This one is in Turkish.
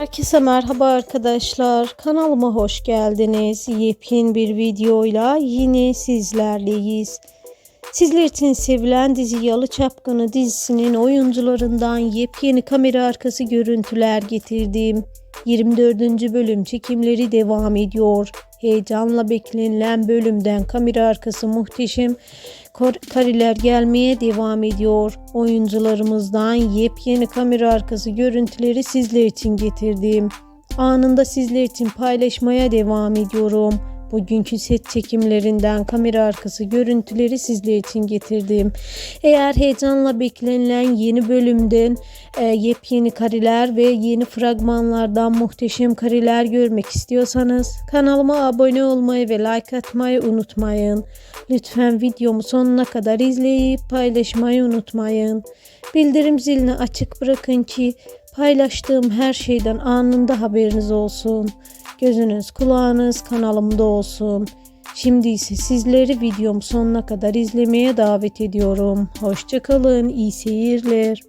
Herkese merhaba arkadaşlar. Kanalıma hoş geldiniz. Yepyeni bir videoyla yine sizlerleyiz. Sizler için sevilen dizi Yalı Çapkını dizisinin oyuncularından yepyeni kamera arkası görüntüler getirdim. 24. bölüm çekimleri devam ediyor. Heyecanla beklenilen bölümden kamera arkası muhteşem kareler gelmeye devam ediyor. Oyuncularımızdan yepyeni kamera arkası görüntüleri sizler için getirdim. Anında sizler için paylaşmaya devam ediyorum. Bugünkü set çekimlerinden kamera arkası görüntüleri sizler için getirdim. Eğer heyecanla beklenilen yeni bölümden e, yepyeni kareler ve yeni fragmanlardan muhteşem kareler görmek istiyorsanız kanalıma abone olmayı ve like atmayı unutmayın. Lütfen videomu sonuna kadar izleyip paylaşmayı unutmayın. Bildirim zilini açık bırakın ki paylaştığım her şeyden anında haberiniz olsun. Gözünüz kulağınız kanalımda olsun. Şimdi ise sizleri videom sonuna kadar izlemeye davet ediyorum. Hoşçakalın, iyi seyirler.